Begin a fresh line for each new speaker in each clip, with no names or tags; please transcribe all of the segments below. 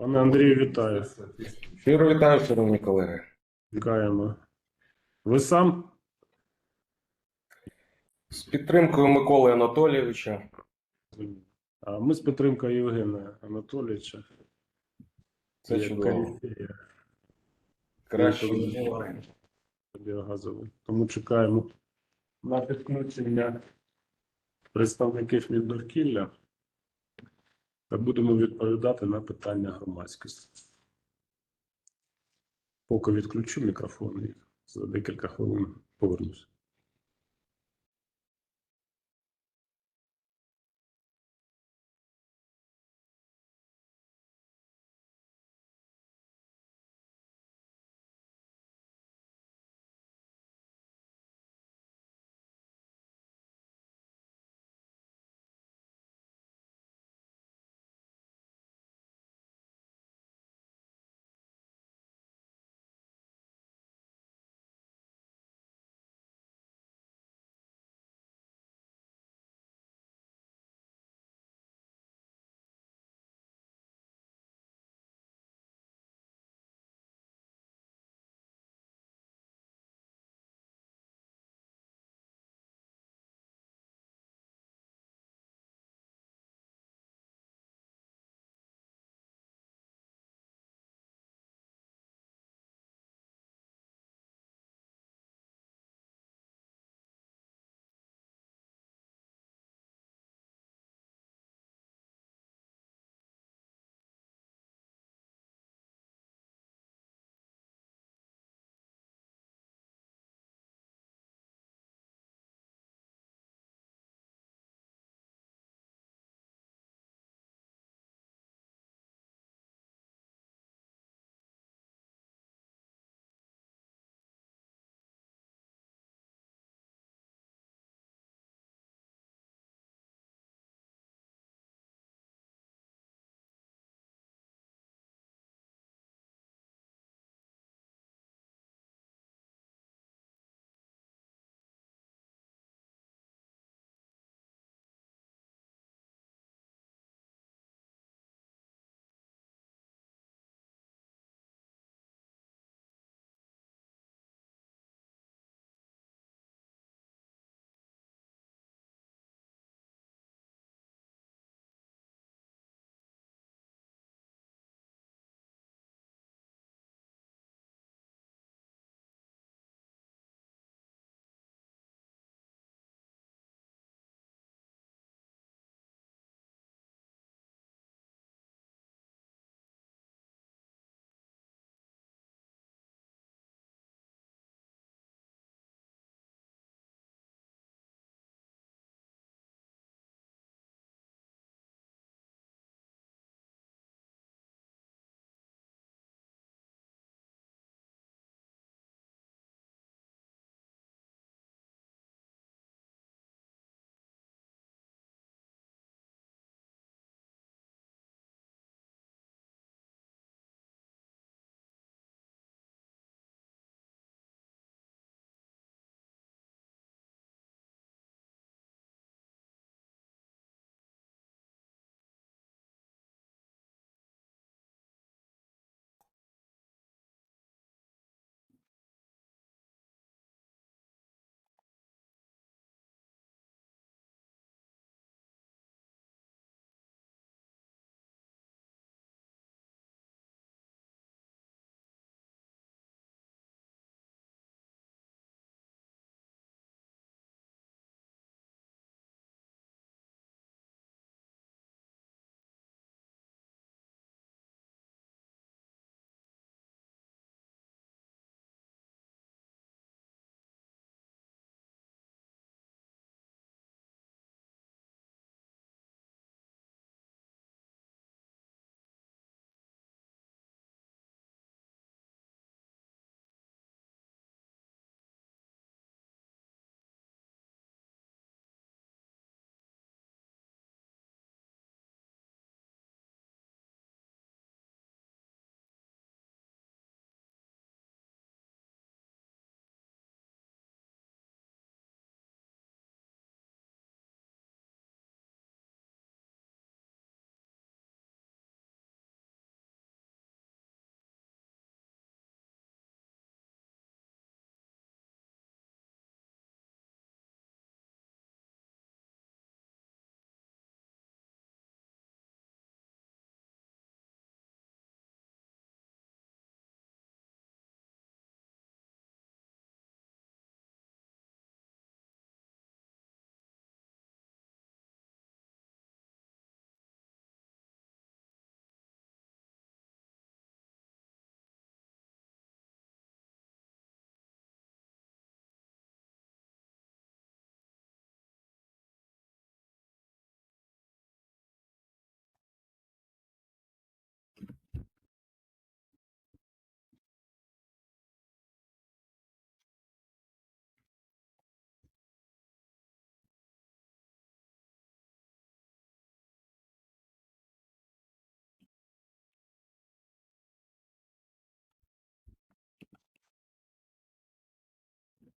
Пане Андрію, вітаю.
Щиро вітаю, шановні колеги.
Чекаємо. Ви сам?
З підтримкою Миколи Анатолійовича.
А ми з підтримкою Євгена Анатолійовича.
Це чудово. Краще
біогазовий. Тому чекаємо на підключення представників Міндоркілля та будемо відповідати на питання громадськості. Поки відключу мікрофон і за декілька хвилин повернусь.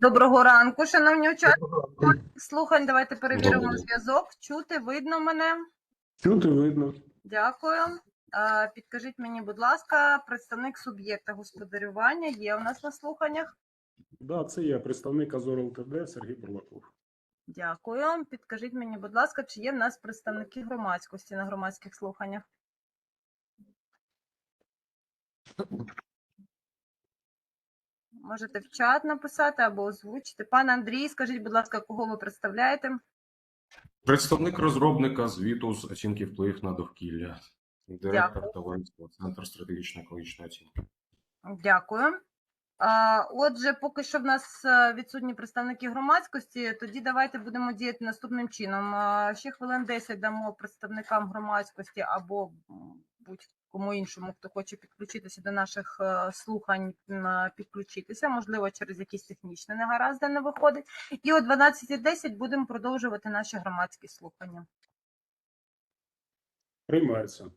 Доброго ранку, шановні учасники. Слухань, давайте перевіримо зв'язок. Чути, видно мене.
Чути видно.
Дякую. Підкажіть мені, будь ласка, представник суб'єкта господарювання є у нас на слуханнях.
Да, це я, представник Азор ЛТД Сергій Бурлаков.
Дякую. Підкажіть мені, будь ласка, чи є в нас представники громадськості на громадських слуханнях? Можете в чат написати або озвучити. Пане Андрій, скажіть, будь ласка, кого ви представляєте?
Представник розробника звіту з оцінки впливів на довкілля. Директор товариства Центр стратегічної екологічної оцінки.
Дякую. А, Отже, поки що в нас е, відсутні представники громадськості, тоді давайте будемо діяти наступним чином. Ще хвилин 10 дамо представникам громадськості або м, будь-кому іншому, хто хоче підключитися до наших е, слухань, е, підключитися, можливо, через якісь технічні негаразди не виходить. І о 12.10 будемо продовжувати наші громадські слухання.
Приймається.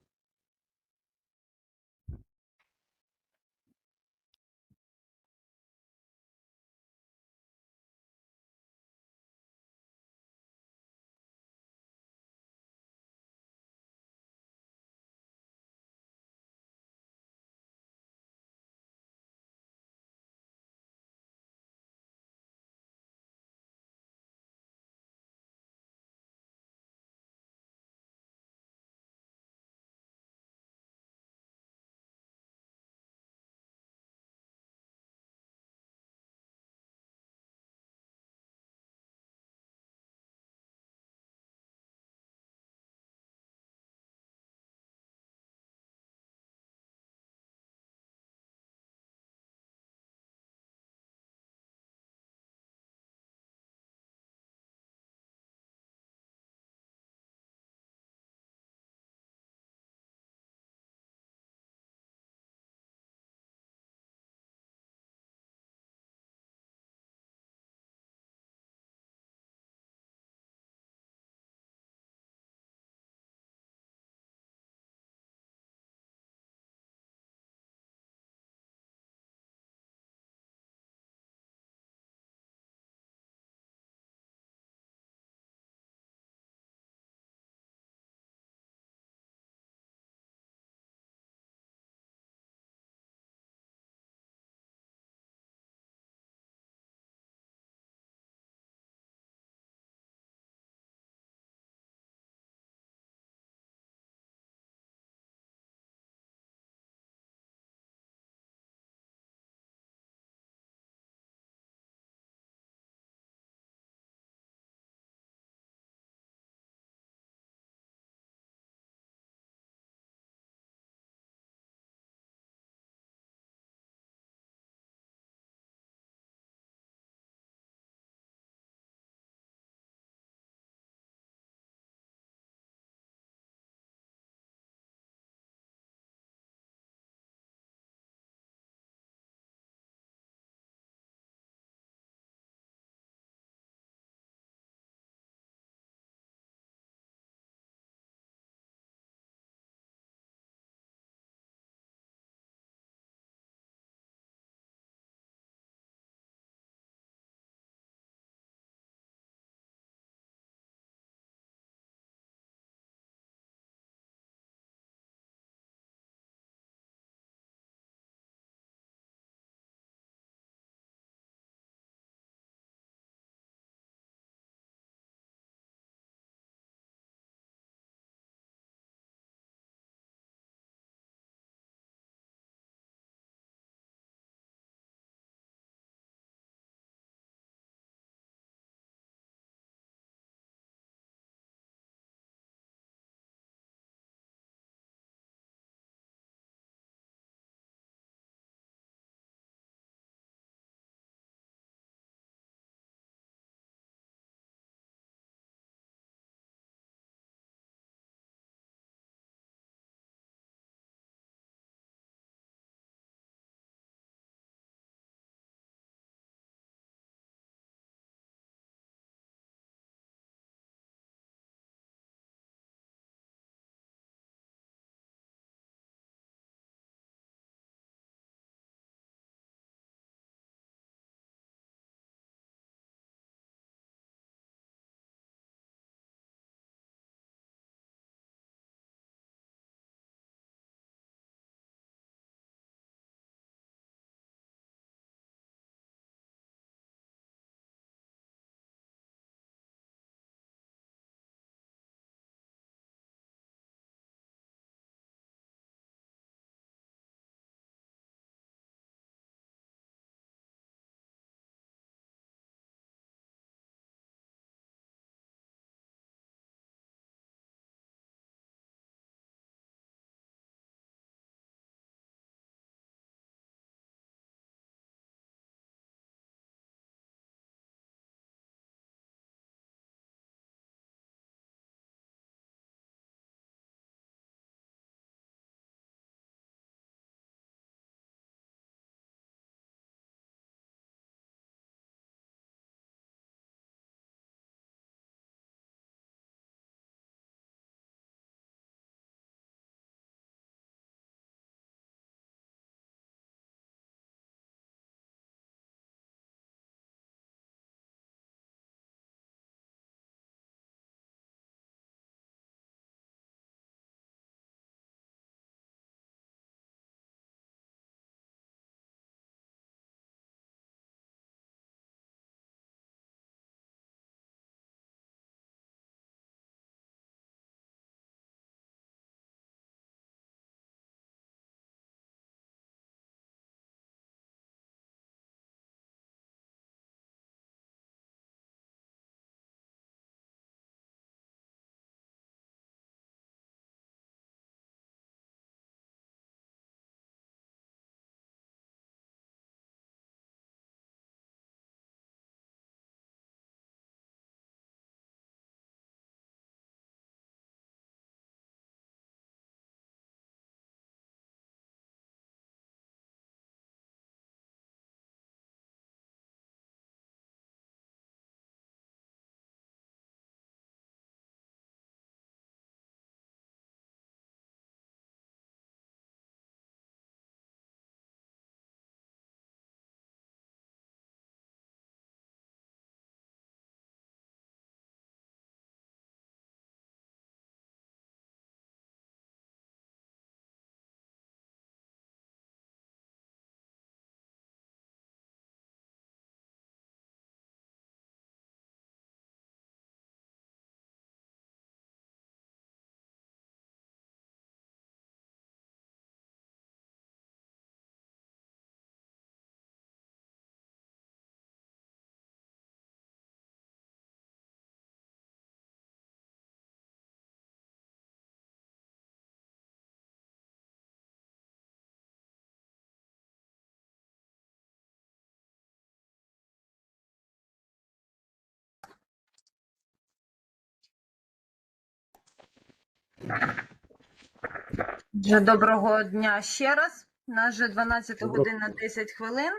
Вже доброго дня ще раз. Нас вже 12
Доброго.
годин на 10 хвилин.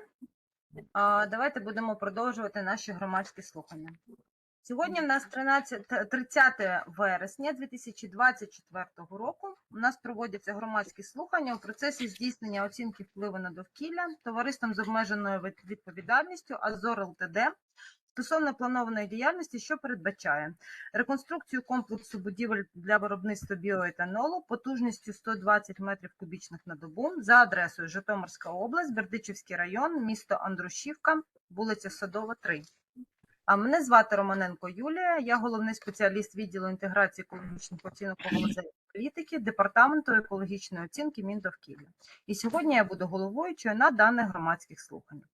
А, Давайте будемо продовжувати наші громадські слухання. Сьогодні в нас 13, 30 вересня 2024 року. У нас проводяться громадські слухання у процесі здійснення оцінки впливу на довкілля товариством з обмеженою відповідальністю Азор ЛТД стосовно планованої діяльності, що передбачає реконструкцію комплексу будівель для виробництва біоетанолу потужністю 120 метрів кубічних на добу за адресою Житомирська область, Бердичівський район, місто Андрушівка, вулиця Садова, 3. А мене звати Романенко Юлія. Я головний спеціаліст відділу інтеграції екологічних оцінок у галузі політики департаменту екологічної оцінки Міндовкілля. І сьогодні я буду головуючою на даних громадських слуханнях.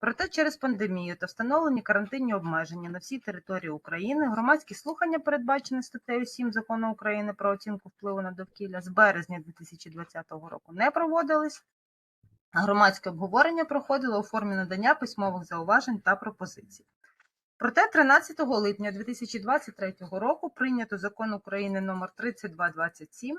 Проте через пандемію та встановлені карантинні обмеження на всій території України громадські слухання, передбачені статтею 7 закону України про оцінку впливу на довкілля з березня 2020 року не проводились. а Громадське обговорення проходило у формі надання письмових зауважень та пропозицій. Проте 13 липня 2023 року прийнято закон України номер 3227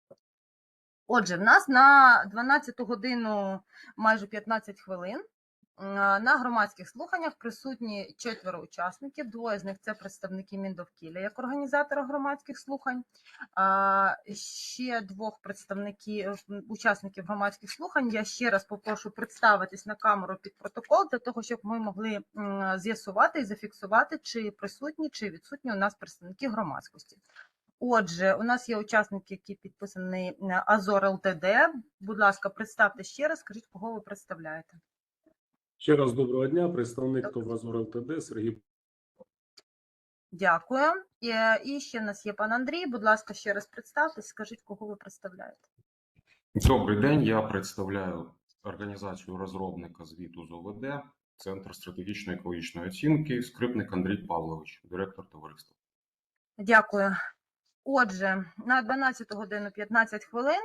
Отже, в нас на 12 годину майже 15 хвилин е, на громадських слуханнях присутні четверо учасників. Двоє з них це представники Міндовкілля як організатора громадських слухань. Ще двох представників учасників громадських слухань. Я ще раз попрошу представитись на камеру під протокол для того, щоб ми могли з'ясувати і зафіксувати, чи присутні, чи відсутні у нас представники громадськості. Отже, у нас є учасник, який підписаний е, Азор ЛТД. Будь ласка, представте ще раз, скажіть, кого ви представляєте.
Ще раз доброго дня, представник ТОВ «Азор ЛТД Сергій
Дякую. І, і ще в нас є пан Андрій. Будь ласка, ще раз представтесь, скажіть, кого ви представляєте.
Добрий день. Я представляю організацію розробника звіту з ОВД, Центр стратегічної екологічної оцінки, скрипник Андрій Павлович, директор товариства.
Дякую. Отже, на 12 годину 15 хвилин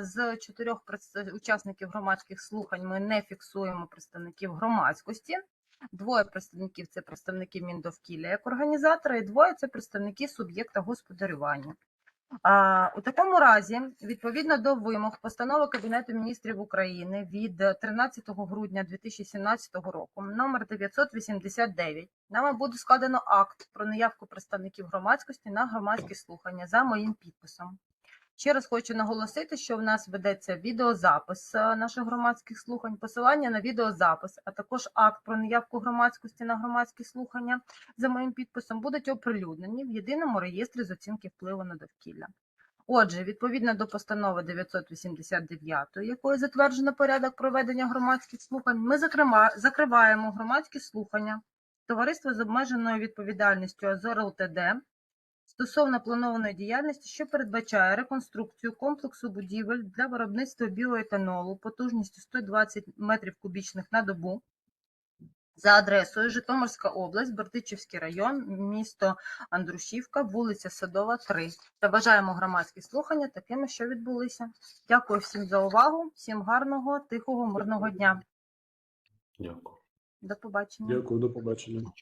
з чотирьох учасників громадських слухань ми не фіксуємо представників громадськості. Двоє представників це представники Міндовкілля як організатора, і двоє це представники суб'єкта господарювання. У такому разі, відповідно до вимог постанови Кабінету міністрів України від 13 грудня 2017 року, номер 989, нами буде складено акт про наявку представників громадськості на громадські слухання за моїм підписом. Ще раз хочу наголосити, що в нас ведеться відеозапис е, наших громадських слухань, посилання на відеозапис, а також акт про наявку громадськості на громадські слухання за моїм підписом будуть оприлюднені в єдиному реєстрі з оцінки впливу на довкілля. Отже, відповідно до постанови 989, якою затверджено порядок проведення громадських слухань, ми закриваємо громадські слухання товариство з обмеженою відповідальністю Азор ЛТД стосовно планованої діяльності, що передбачає реконструкцію комплексу будівель для виробництва біоетанолу потужністю 120 метрів кубічних на добу за адресою Житомирська область, Бертичівський район, місто Андрушівка, вулиця Садова, 3. Та вважаємо громадські слухання такими, що відбулися. Дякую всім за увагу, всім гарного, тихого, мирного дня.
Дякую.
До побачення.
Дякую, до побачення.